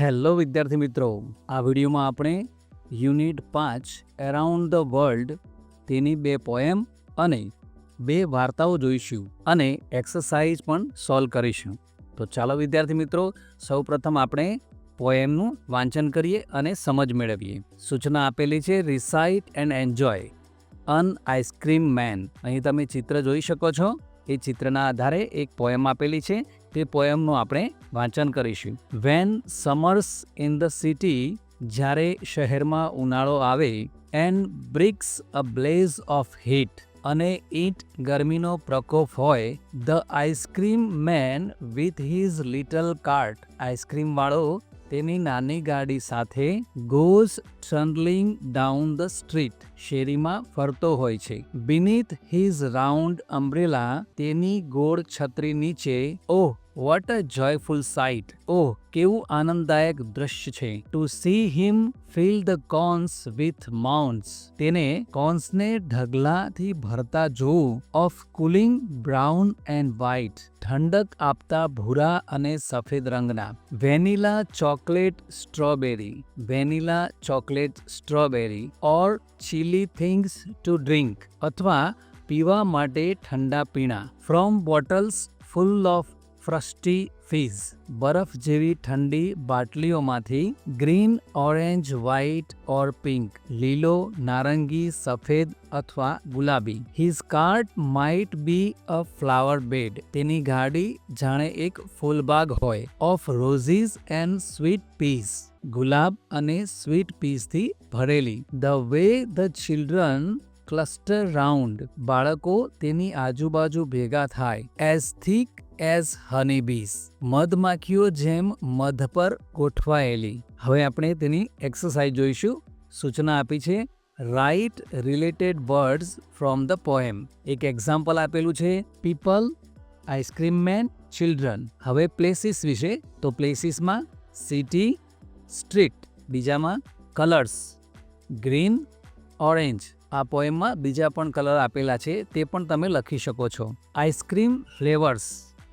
Hello વિદ્યાર્થી મિત્રો, આ વિડીયોમાં આપણે યુનિટ પાંચ એરાઉન્ડ ધ વર્લ્ડ તેની બે પોએમ અને બે વાર્તાઓ જોઈશું અને એક્સરસાઇઝ પણ સોલ્વ કરીશું. તો ચાલો વિદ્યાર્થી મિત્રો, સૌપ્રથમ આપણે પોએમનું વાંચન કરીએ અને સમજ મેળવીએ. સૂચના આપેલી છે recite and enjoy an ice cream man અહીં તમે ચિત્ર જોઈ શકો છો. એ ચિત્રના આધારે એક પોએમ આપેલી છે તે પોએમનું આપણે વાંચન કરીશું. When summers in the city જ્યારે શહેરમાં ઉનાળો આવે and bricks a blaze of heat અને ઈટ ગરમીનો પ્રકોપ હોય the ice cream man with his little cart આઈસ્ક્રીમવાળો તેની નાની ગાડી સાથે goes trundling down the street શેરીમાં ફરતો હોય છે. બિનીથ હિઝ રાઉન્ડ અમ્બ્રેલા તેની ગોળ છત્રી નીચે oh what a joyful sight ઓહ કેવું આનંદદાયક દ્રશ્ય છે. To see him fill the cones with mounds તેને કોન્સને ઢગલાથી ભરતા જોવું. Of cooling brown and white ઠંડક આપતા ભૂરા અને સફેદ રંગના. Vanilla chocolate strawberry vanilla chocolate strawberry or chilly things to drink અથવા પીવા માટે ઠંડા પીણા. From bottles full of frosty fizz, બરફ જેવી ઠંડી બાટલીઓમાંથી green, orange, white or pink, લીલો, નારંગી, સફેદ અથવા ગુલાબી. His cart might be a flower bed તેની ગાડી જાણે એક ફૂલબાગ હોય. Of roses and sweet peas ગુલાબ અને સ્વીટ પીસથી ભરેલી. The way the children cluster round બાળકો તેની આજુબાજુ ભેગા થાય. એઝ થીક એઝ હનીબીસ મધમાખીઓ જેમ મધ પર ગોઠવાયેલી. હવે આપણે તેની એક્સરસાઇઝ જોઈશું. સૂચના આપી છે write related words from the poem એક એક્ઝામ્પલ આપેલું છે people ice cream man children હવે પ્લેસીસ વિશે, તો પ્લેસીસમાં સિટી સ્ટ્રીટ બીજામાં કલર્સ ગ્રીન ઓરેન્જ આ પોએમમાં બીજા પણ કલર આપેલા છે, તે પણ તમે લખી શકો છો. આઈસ્ક્રીમ ફ્લેવર્સ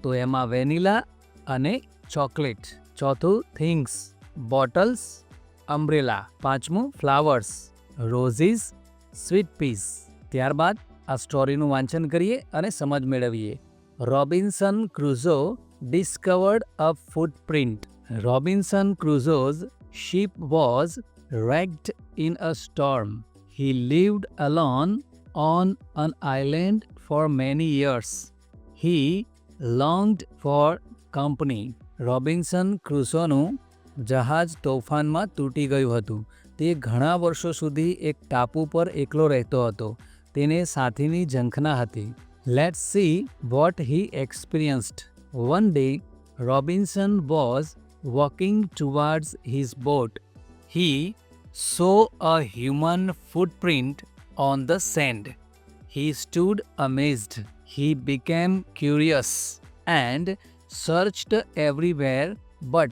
તો એમાં વેનીલા અને ચોકલેટ. ચોથું થિંગ્સ, બોટલ્સ, અમ્બ્રેલા. પાંચમું ફ્લાવર્સ, રોઝીસ, સ્વીટ પીસ. ત્યારબાદ આ સ્ટોરીનું વાંચન કરીએ અને સમજ મેળવીએ. Robinson Crusoe discovered a footprint. Robinson Crusoe's ship was wrecked in a storm. He lived alone on an island for many years. He longed for company Robinson ક્રુસોનું જહાજ તોફાનમાં તૂટી ગયું હતું. તે ઘણા વર્ષો સુધી એક ટાપુ પર એકલો રહેતો હતો. તેને સાથીની ઝંખના હતી. Let's see what he experienced one day Robinson was walking towards his boat he saw a human footprint on the sand he stood amazed. He became curious and searched everywhere, but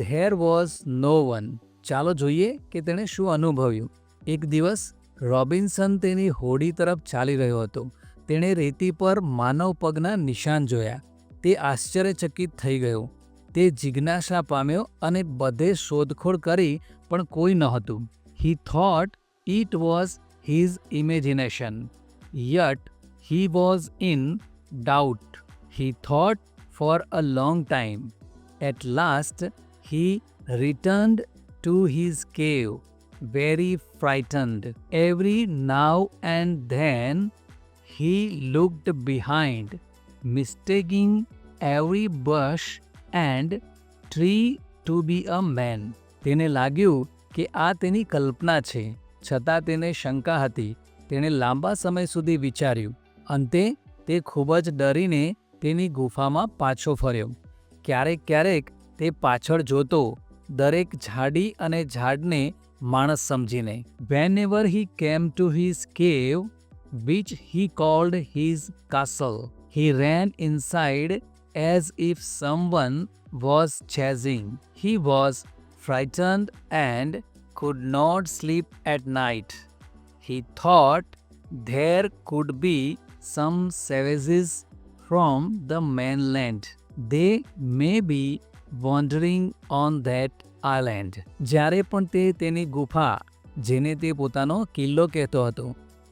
there was no one. ચાલો જોઈએ કે તેણે શું અનુભવ્યું. એક દિવસ Robinson તેની હોડી તરફ ચાલી રહ્યો હતો. તેણે રેતી પર માનવ પગના નિશાન જોયા. તે આશ્ચર્યચકિત થઈ ગયો. તે જિજ્ઞાસા પામ્યો અને બધે શોધખોળ કરી પણ કોઈ નહોતું. He thought it was his imagination yet he was in doubt. He thought for a long time. At last, he returned to his cave, very frightened. Every now and then he looked behind, mistaking every bush and tree to be a man. તેને લાગ્યું કે આ તેની કલ્પના છે છતાં તેને શંકા હતી તેણે લાંબા સમય સુધી વિચાર્યું અંતે તે ખૂબ જ ડરીને તેની ગુફામાં પાછો ફર્યો ક્યારેક ક્યારેક તે પાછળ જોતો દરેક ઝાડી અને ઝાડને માણસ સમજીને whenever he came to his cave which he called his castle he ran inside as if someone was chasing he was frightened and could not sleep at night. He thought there could be some savages from the mainland. They may be wandering on that island. જ્યારે પણ તે તેની ગુફા, જેને તે પોતાનો કિલ્લો કહેતો હતો,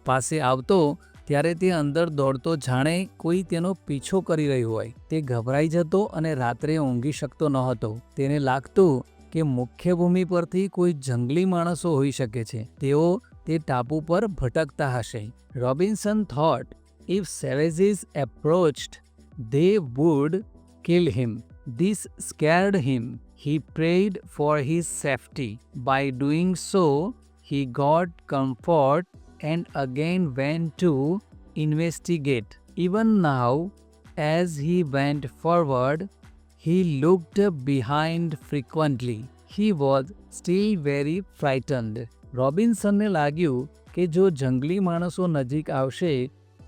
પાસે આવતો, ત્યારે તે અંદર દોડતો જાણે કોઈ તેનો પીછો કરી રહ્યું હોય તે ગભરાઈ જતો અને રાત્રે ઊંઘી શકતો ન હતો તેને લાગતું કે મુખ્ય ભૂમિ પરથી કોઈ જંગલી માણસો હોઈ શકે છે તેઓ તે ટાપુ પર ભટકતા હશે Robinson thought If savages approached they would kill him. This scared him. He prayed for his safety. By doing so, he got comfort and again went to investigate. Even now, as he went forward, he looked behind frequently. He was still very frightened. રોબિન્સનને લાગ્યું કે જો જંગલી માણસો નજીક આવશે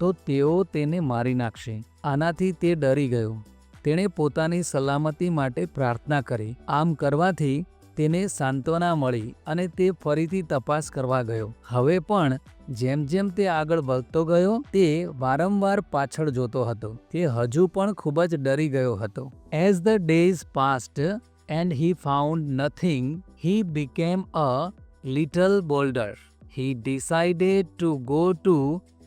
તો તેઓ તેને મારી નાખશે. આનાથી તે ડરી ગયો. તેણે પોતાની સલામતી માટે પ્રાર્થના કરી. આમ કરવાથી તેને સાંત્વના મળી અને તે ફરીથી તપાસ કરવા ગયો. હવે પણ જેમ જેમ તે આગળ વધતો ગયો, તે વારંવાર પાછળ જોતો હતો. તે હજુ પણ ખૂબ જ ડરી ગયો હતો. As the days passed and he found nothing he became a little bolder he decided to go to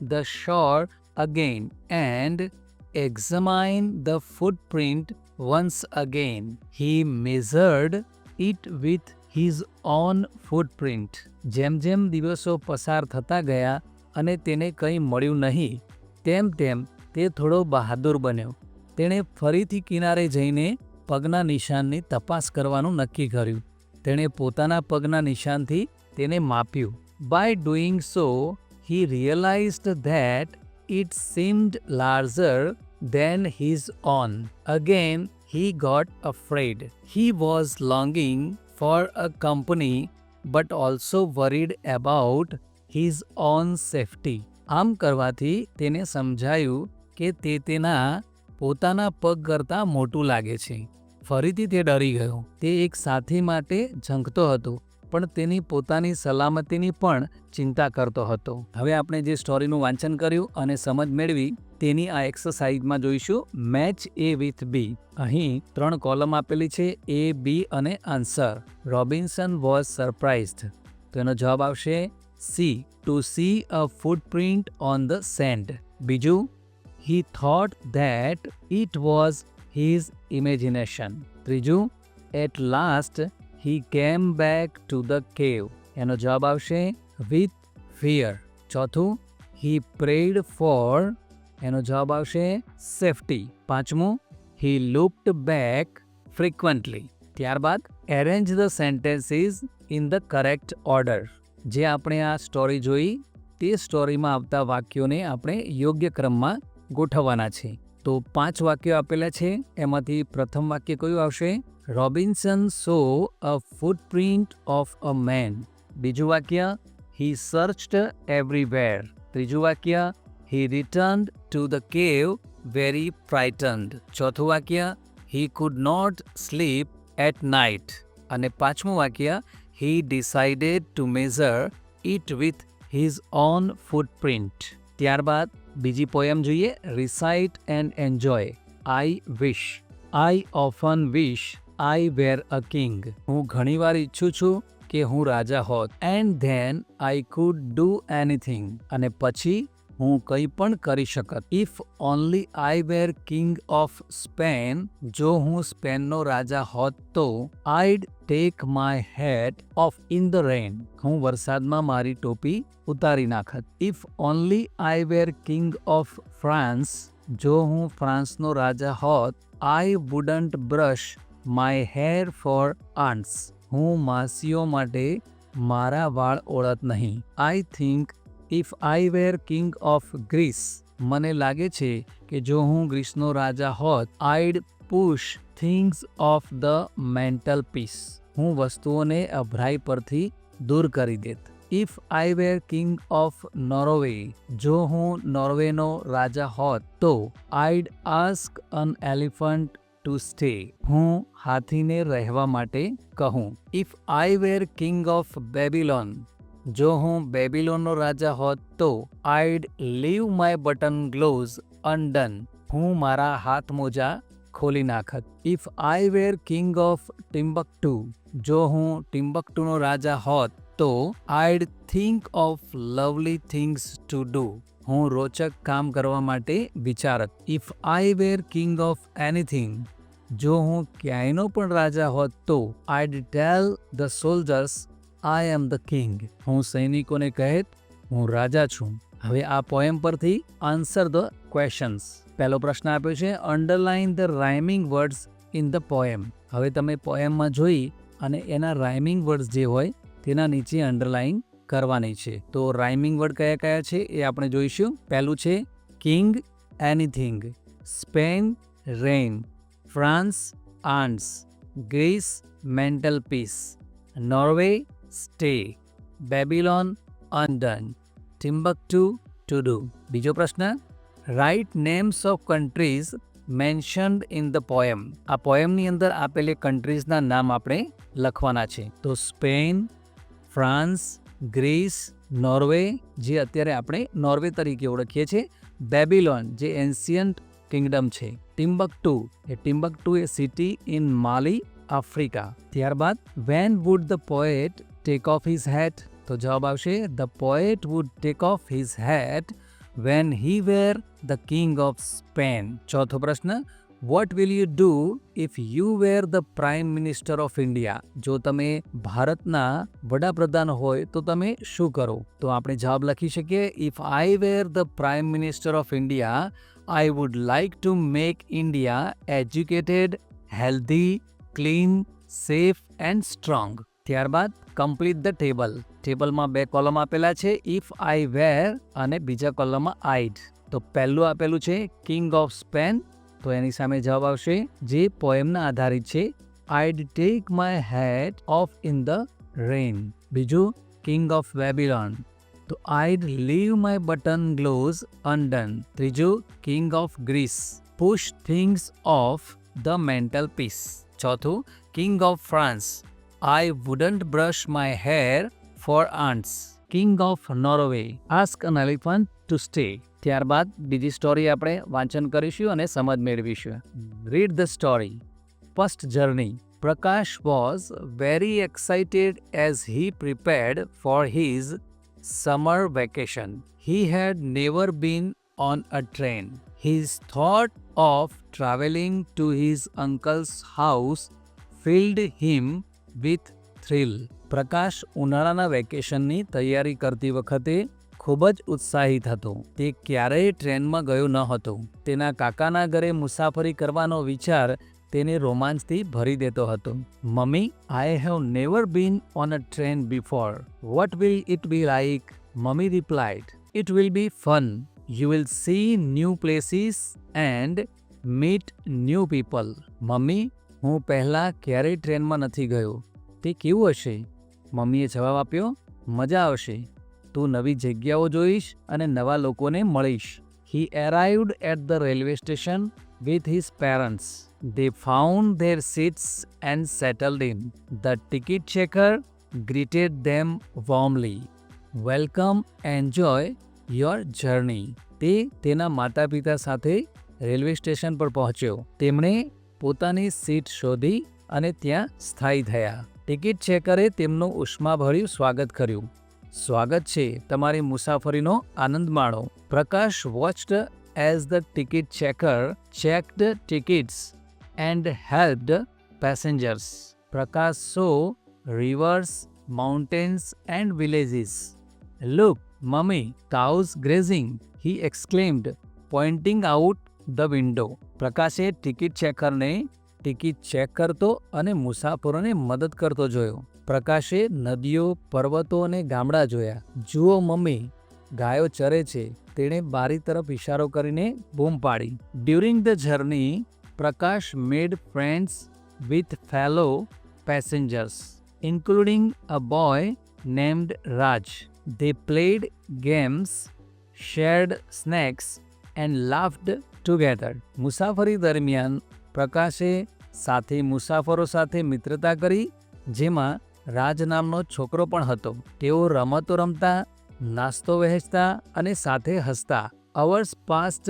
the shore again and examine the footprint once again. He measured it with his own footprint. જેમ જેમ દિવસો પસાર થતા ગયા અને તેને કંઈ મળ્યું નહીં તેમ તેમ તે થોડો બહાદુર બન્યો તેણે ફરીથી કિનારે જઈને પગના નિશાનની તપાસ કરવાનું નક્કી કર્યું તેણે પોતાના પગના નિશાનથી તેને માપ્યું By doing so, he realized that it seemed larger than his own. Again, he got afraid. He was longing for a company but also worried about his own safety. આમ કરવાથી તેને સમજાયું કે તે તેના પોતાના પગ કરતાં મોટું લાગે છે ફરીથી તે ડરી ગયો તે એક સાથી માટે ઝંખતો હતો પણ તેની પોતાની સલામતીની પણ ચિંતા કરતો હતો. હવે આપણે જે સ્ટોરીનું વાંચન કર્યું અને સમજ મેળવી, તેની આ એક્સરસાઇઝમાં જોઈશું મેચ એ વિથ બી. અહીં ત્રણ કોલમ આપેલી છે એ, બી અને આન્સર. Robinson was surprised. તો એનો જવાબ આવશે C. To see a footprint on the sand. બીજું, he thought that it was his imagination. ત્રીજું, at last he came back to the cave એનો જવાબ આવશે વિથ ફિયર ચોથું હી પ્રેડ ફોર એનો જવાબ આવશે સેફટી પાંચમું હી લુકડ બેક ફ્રિકવન્ટલી ત્યારબાદ arrange the sentences in the correct order જે આપણે આ સ્ટોરી જોઈ, તે સ્ટોરીમાં આવતા વાક્યોને આપણે યોગ્ય ક્રમમાં ગોઠવવાના છે તો પાંચ વાક્યો આપેલા છે. એમાંથી પ્રથમ વાક્ય કયું આવશે? Robinson saw a footprint of a man. બીજું વાક્ય, હી સર્ચડ એવરીવેર. ત્રીજું વાક્ય, he return to the cave very frightened. ચોથું વાક્ય, he could not sleep at night. અને પાંચમું વાક્ય, he decided to measure it with his own footprint. ત્યારબાદ બીજી પોયમ જોઈએ recite and enjoy I wish I often wish I were a king હું ઘણીવાર ઈચ્છું છું કે હું રાજા હોત. And then I could do anything અને પછી હું કંઈ પણ કરી શકત. If only I were king of Spain જો હું સ્પેનનો રાજા હોત તો I'd take my hat off in the rain હું વરસાદમાં મારી ટોપી ઉતારી નાખત. If only I were king of France જો હું ફ્રાન્સનો રાજા હોત I wouldn't brush my hair for aunts હું માસીઓ માટે મારા વાળ ઓળત નહીં. I think if I were king of Greece મને લાગે છે કે જો હું ગ્રીસનો રાજા હોત I'd push things off the mantelpiece હું વસ્તુઓને અભરાઈ પરથી દૂર કરી દેત. If I were king of Norway જો હું નોર્વેનો રાજા હોત, તો I'd ask an elephant to stay હું હાથીને રહેવા માટે કહું. If I were king of Babylon જો હું બેબીલોનનો રાજા હોત, તો I'd leave my button gloves undone હું મારા હાથ મોજા ખોલી નાખત if I were king of Timbuktu જો હું ટિમ્બકટુનો રાજા હોત તો I'd think of lovely things to do હું રોચક કામ કરવા માટે વિચારત if I were king of anything જો હું ક્યાંયનો પણ રાજા હોત તો I'd tell the soldiers I am the king હું સૈનિકોને કહેત હું રાજા છું હવે આ પોએમ પરથી આન્સર ધ ક્વેશ્ચન્સ પહેલો પ્રશ્ન આપ્યો છે underline the rhyming words in the poem હવે તમે પોએમમાં જોઈ અને એના રાઇમિંગ વર્ડ્સ જે હોય તેના નીચે અંડરલાઇન કરવાની છે. તો રાઇમિંગ વર્ડ કયા કયા છે એ આપણે જોઈશું. પહેલું છે king anything Spain rain France aunts Greece mantelpiece Norway stay Babylon undone Timbuktu to do બીજો પ્રશ્ન write names of countries mentioned in the poem આ પોએમની અંદર આપેલી કન્ટ્રીઝના નામ આપણે લખવાના છે. તો સ્પેન, ફ્રાન્સ, ગ્રીસ, નોર્વે, જે અત્યારે આપણે નોર્વે તરીકે ઓળખીએ છીએ. બેબિલોન, જે એન્શિયન્ટ કિંગડમ છે. Timbuktu, A Timbuktu a city in Mali, Africa. ત્યારબાદ, when would the poet take off his hat? તો જવાબ આવશે, the poet would take off his hat when he were the king of Spain ચોથો પ્રશ્ન what will you do if you were the prime minister of India જો તમે ભારતના વડાપ્રધાન હોય, તો તમે શું કરો? તો આપણે જવાબ લખી શકીએ if I were the prime minister of India I would like to make India educated healthy clean safe and strong ત્યારબાદ કમ્પ્લીટ ધ ટેબલ ટેબલમાં બે કોલમ આપેલા છે ઇફ આઈ વેર અને બીજા કોલમમાં આઈડ તો પહેલું આપેલું છે કિંગ ઓફ સ્પેન તો એની સામે જવાબ આવશે, જે પોએમના આધારિત છે I'd take my hat off in the rain બીજું કિંગ ઓફ વેબિલોન તો I'd leave my button gloves undone ત્રીજું king of Greece push things off the mantelpiece ચોથું king of France I wouldn't brush my hair for aunts king of Norway ask an elephant to stay ત્યારબાદ બીજી story આપણે વાંચન કરીશું અને સમજ મેળવીશું. Read the story first journey Prakash was very excited as he prepared for his summer vacation he had never been on a train his thought of travelling to his uncle's house filled him with thrill Prakash ઉનાળાના વેકેશનની તૈયારી કરતી વખતે ખૂબ જ ઉત્સાહિત હતો. તે ક્યારેય ટ્રેનમાં ગયો ન હતો. તેના કાકાના ઘરે મુસાફરી કરવાનો વિચાર તેને રોમાંચથી ભરી દેતો હતો. Mummy I have never been on a train before what will it be like mummy replied it will be fun you will see new places and meet new people mummy, હું પહેલાં ક્યારેય ટ્રેનમાં નથી ગયો. તે કેવું હશે? મમ્મીએ જવાબ આપ્યો, મજા આવશે. તું નવી જગ્યાઓ જોઈશ અને નવા લોકોને મળીશ. He arrived at the railway station with his parents they found their seats and settled in the ticket checker greeted them warmly welcome enjoy your journey તે તેના માતા પિતા સાથે રેલવે સ્ટેશન પર પહોંચ્યો. તેમણે પોતાની સીટ શોધી અને ત્યાં સ્થાયી થયા. ટિકિટ ચેકરે તેમનું ઉષ્માભર્યું સ્વાગત કર્યું. સ્વાગત છે તમારી મુસાફરીનો આનંદ માણો. Prakash watched as the ticket checker checked tickets and helped passengers Prakash saw rivers mountains and villages look mummy cows grazing he exclaimed pointing out the window પ્રકાશે ticket ચેકરને ટિકિટ ચેક કરતો અને મુસાફરોને મદદ કરતો જોયો. પ્રકાશે નદીઓ પર્વતો અને ગામડા જોયા. જુઓ મમ્મી ગાયો ચરે છે. તેણે બારી તરફ ઇશારો કરીને બૂમ પાડી. During the journey Prakash made friends with fellow passengers including a boy named Raj they played games, shared snacks and laughed together. મુસાફરી દરમિયાન પ્રકાશે સાથે મુસાફરો સાથે મિત્રતા કરી જેમાં રાજ નામનો છોકરો પણ હતો તેઓ રમતો રમતા નાસ્તો વહેંચતા અને સાથે હસતા hours passed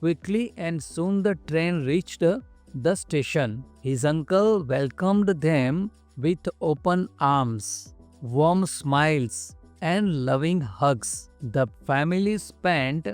quickly and soon the train reached the station, his uncle welcomed them with open arms, warm smiles, and loving hugs. The family spent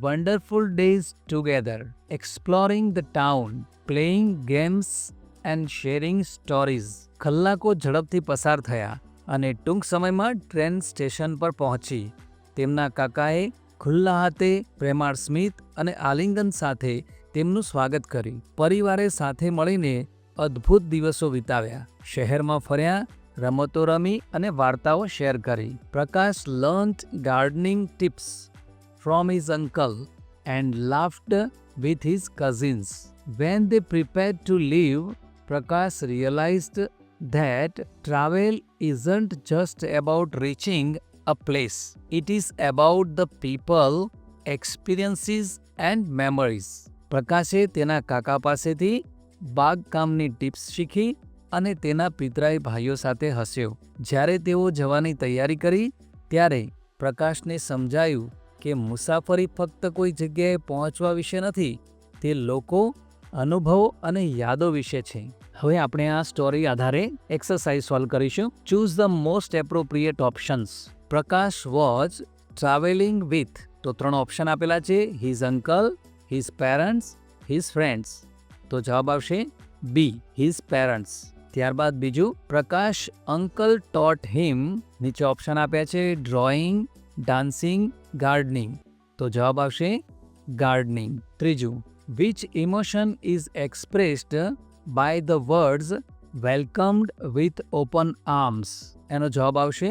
wonderful days together, exploring the town, playing games, and sharing stories. કલાકો ઝડપથી પસાર થયા અને ટૂંક સમયમાં train station પર પહોંચી. તેમના કાકાએ ખુલ્લા હાથે પ્રેમાળ સ્મિત અને આલિંગન સાથે તેમનું સ્વાગત કર્યું. પરિવારે સાથે મળીને અદ્ભુત દિવસો વિતાવ્યા. શહેરમાં ફર્યા, રમતો રમી અને વાર્તાઓ શેર કરી. Prakash learnt gardening tips, from his uncle and laughed with his cousins. When they prepared to leave, Prakash realized that travel isn't just about reaching a place, it is about the people, experiences, and memories. પ્રકાશે તેના કાકા પાસેથી બાગકામની tips શીખી અને તેના પિતરાઈ ભાઈઓ સાથે હસ્યો. જ્યારે તેઓ જવાની તૈયારી કરી ત્યારે પ્રકાશને સમજાયું કે મુસાફરી ફક્ત કોઈ જગ્યાએ પહોંચવા વિશે નથી તે લોકો અનુભવો અને યાદો વિશે છે. હવે આપણે આ સ્ટોરી આધારે એક્સરસાઇઝ સોલ્વ કરીશું. Choose the most appropriate options Prakash was travelling with તો ત્રણ ઓપ્શન આપેલા છે. His uncle his parents his friends તો જવાબ આવશે બી હિઝ પેરેન્ટ્સ ત્યારબાદ બીજું, પ્રકાશ અંકલ ટોટ હિમ નીચે ઓપ્શન આપ્યા છે ડ્રોઈંગ ડાન્સિંગ ગાર્ડનિંગ તો જવાબ આવશે ગાર્ડનિંગ ત્રીજું which emotion is expressed by the words welcomed with open arms એનો જવાબ આવશે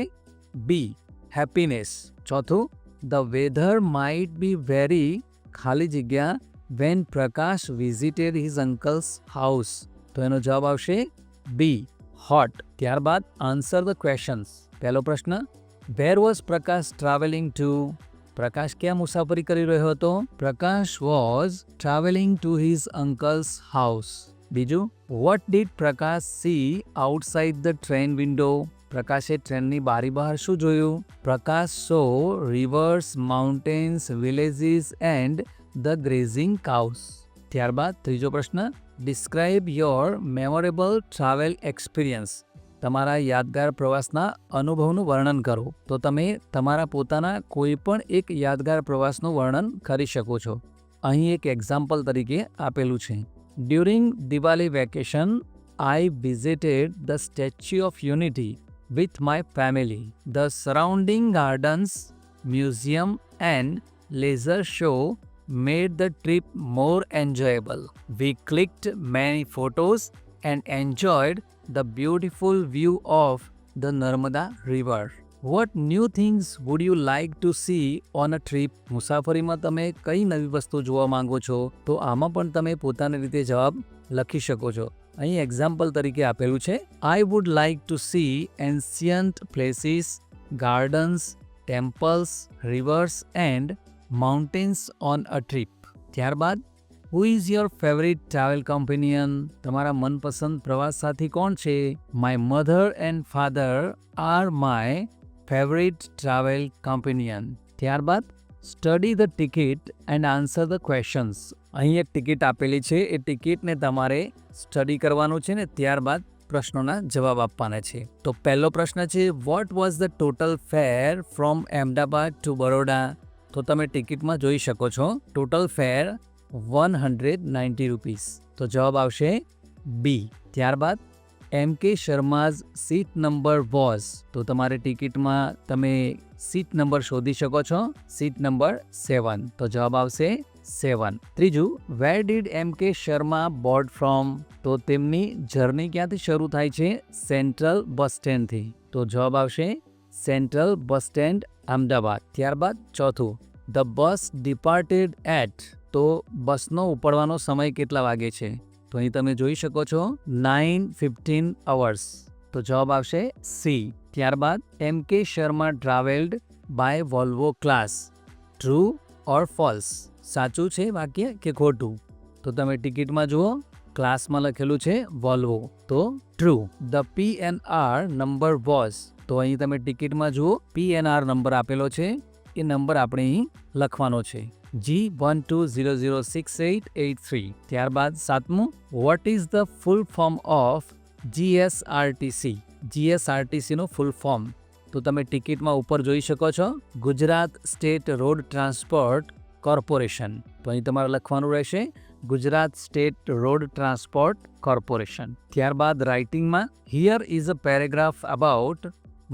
બી હેપીનેસ ચોથું the weather might be very ખાલી જગ્યા when Prakash visited his uncle's house તો એનો જવાબ આવશે બી હોટ ત્યારબાદ આન્સર ધ ક્વેશ્ચન્સ પહેલો પ્રશ્ન where was Prakash travelling to Prakash ક્યાં મુસાફરી કરી રહ્યો હતો? Prakash was travelling to his uncle's house બીજું what did Prakash see outside the train window પ્રકાશે ટ્રેનની બારી બહાર શું જોયું? Prakash saw rivers mountains villages and the grazing cows ત્યારબાદ ત્રીજો પ્રશ્ન describe your memorable travel experience તમારા યાદગાર પ્રવાસના અનુભવનું વર્ણન કરો. તો તમે તમારા પોતાના કોઈ પણ એક યાદગાર પ્રવાસનું વર્ણન કરી શકો છો. અહીં એક એક્ઝામ્પલ તરીકે આપેલું છે. During Diwali vacation, I visited the Statue of Unity with my family. The surrounding gardens, museum, and laser show made the trip more enjoyable. We clicked many photos and enjoyed the beautiful view of the Narmada River. What new things would you like to see on a trip મુસાફરીમાં તમે કઈ નવી વસ્તુ જોવા માંગો છો? તો આમાં પણ તમે પોતાની રીતે જવાબ લખી શકો છો. અહીં એક્ઝામ્પલ તરીકે આપેલું છે. I would like to see ancient places gardens temples rivers and mountains on a trip ત્યારબાદ who is your favourite travel companion તમારા મનપસંદ પ્રવાસ સાથી કોણ છે? My mother and father are my favourite travel companion ત્યારબાદ study the ticket and answer the questions અહીં એક ટિકિટ આપેલી છે. એ ટિકિટને તમારે સ્ટડી કરવાનું છે ને ત્યારબાદ પ્રશ્નોના જવાબ આપવાના છે. તો પહેલો પ્રશ્ન છે what was the total fare from Ahmedabad to Baroda? તો તમે ટિકિટમાં જોઈ શકો છો total fare one hundred ninety rupees તો જવાબ આવશે બી ત્યારબાદ M K Sharma's seat number was. તો તમારે ટિકિટમાં તમે સીટ નંબર શોધી શકો છો, સીટ નંબર સેવન. તો જવાબ આવશે સેવન. ત્રીજું, where did M K Sharma board from? તો તેમની જર્ની ક્યાંથી શરૂ થાય છે? સેન્ટ્રલ બસ સ્ટેન્ડથી. તો જવાબ આવશે સેન્ટ્રલ બસ સ્ટેન્ડ, અમદાવાદ. ત્યારબાદ ચોથું, ધ બસ ડિપાર્ટેડ એટ. તો બસનો ઉપડવાનો સમય કેટલા વાગે છે? તો અહીં તમે જોઈ શકો છો નાઇન ફિફ્ટીન અવર્સ તો જવાબ આવશે સી ત્યારબાદ M K Sharma travelled by Volvo class true or false સાચું છે વાક્ય કે ખોટું? તો તમે ટિકિટમાં જુઓ ક્લાસમાં લખેલું છે વોલ્વો તો true the P N R number was તો અહીં તમે ટિકિટમાં જુઓ પી એન આર નંબર આપેલો છે. એ નંબર આપણે અહીં લખવાનો છે. G one two zero zero six eight eight three ત્યારબાદ સાતમું what is the full form of GSRTC જીએસઆરટીસીનું full form તો તમે ટિકિટમાં ઉપર જોઈ શકો છો, Gujarat state road transport corporation. તો અહીં તમારે લખવાનું રહેશે, Gujarat state road transport corporation. ત્યારબાદ રાઇટિંગમાં here is a paragraph about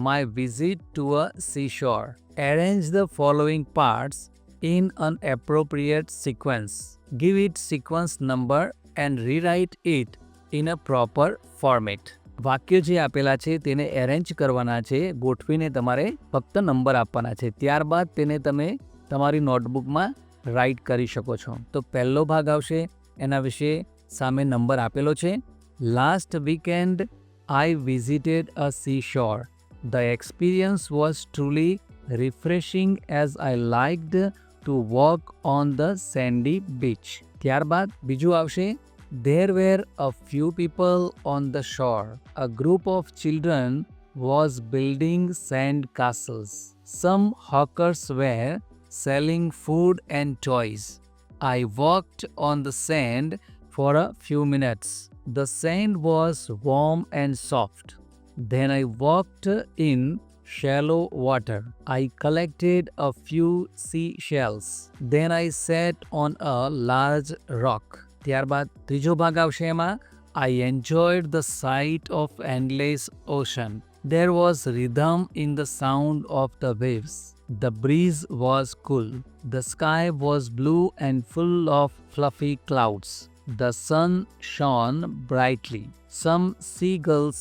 my visit to a seashore arrange the following parts in an appropriate sequence. Give it sequence number and rewrite it in a proper format. વાક્ય જે આપેલા છે તેને arrange કરવાના છે, ગોઠવીને તમારે ફક્ત નંબર આપવાના છે ત્યારબાદ તેને તમે તમારી નોટબુકમાં રાઇટ કરી શકો છો તો પહેલો ભાગ આવશે, એના વિશે સામે નંબર આપેલો છે last weekend I visited a seashore the experience was truly refreshing as I liked To walk on the sandy beach ત્યારબાદ બીજું આવશે there were a few people on the shore a group of children was building sand castles some hawkers were selling food and toys. I walked on the sand for a few minutes. The sand was warm and soft. Then I walked in shallow water. I collected a few seashells. Then I sat on a large rock. ત્યારબાદ ત્રીજો ભાગ આવશે એમાં I enjoyed the sight of endless ocean. There was rhythm in the sound of the waves. The breeze was cool. The sky was blue and full of fluffy clouds. The sun shone brightly. Some seagulls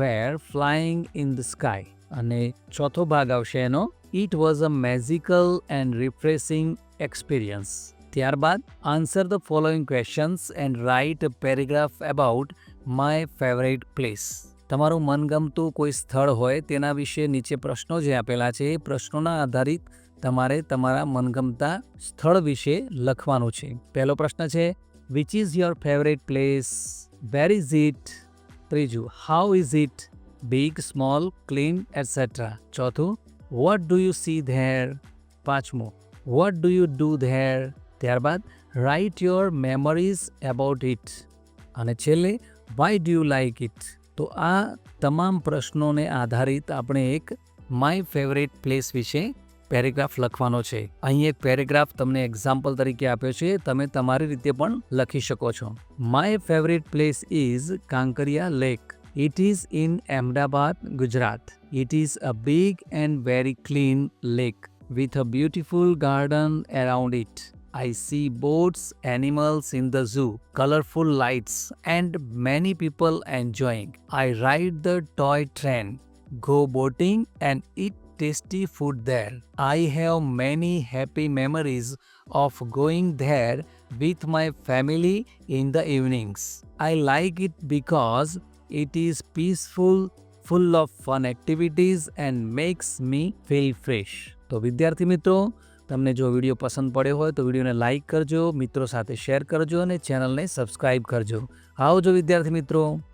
were flying in the sky. અને ચોથો ભાગ આવશે એનો. It was a magical and refreshing experience ત્યારબાદ answer the following questions and write a paragraph about my favourite place તમારું મનગમતું કોઈ સ્થળ હોય તેના વિશે નીચે પ્રશ્નો જે આપેલા છે એ પ્રશ્નોના આધારિત તમારે તમારા મનગમતા સ્થળ વિશે લખવાનું છે. પહેલો પ્રશ્ન છે which is your favourite place where is it ત્રીજું how is it big small clean etcetera ચોથું what do you see there પાંચમું what do you do there ત્યારબાદ write your memories about it અને છેલ્લે why do you like it તો આ તમામ પ્રશ્નોને આધારિત આપણે એક માય ફેવરેટ પ્લેસ વિશે પેરેગ્રાફ લખવાનો છે અહીં એક પેરેગ્રાફ તમને એક્ઝામ્પલ તરીકે આપ્યો છે તમે તમારી રીતે પણ લખી શકો છો my favourite place is Kankaria lake It is in Ahmedabad, Gujarat. It is a big and very clean lake with a beautiful garden around it. I see boats, animals in the zoo, colorful lights, and many people enjoying. I ride the toy train, go boating, and eat tasty food there. I have many happy memories of going there with my family in the evenings. I like it because it is peaceful, full of fun activities, and makes me feel fresh. તો વિદ્યાર્થી મિત્રો તમને જો video પસંદ પડ્યો હોય તો વિડીયોને લાઇક કરજો મિત્રો સાથે શેર કરજો અને ચેનલને સબસ્ક્રાઈબ કરજો આવજો વિદ્યાર્થી મિત્રો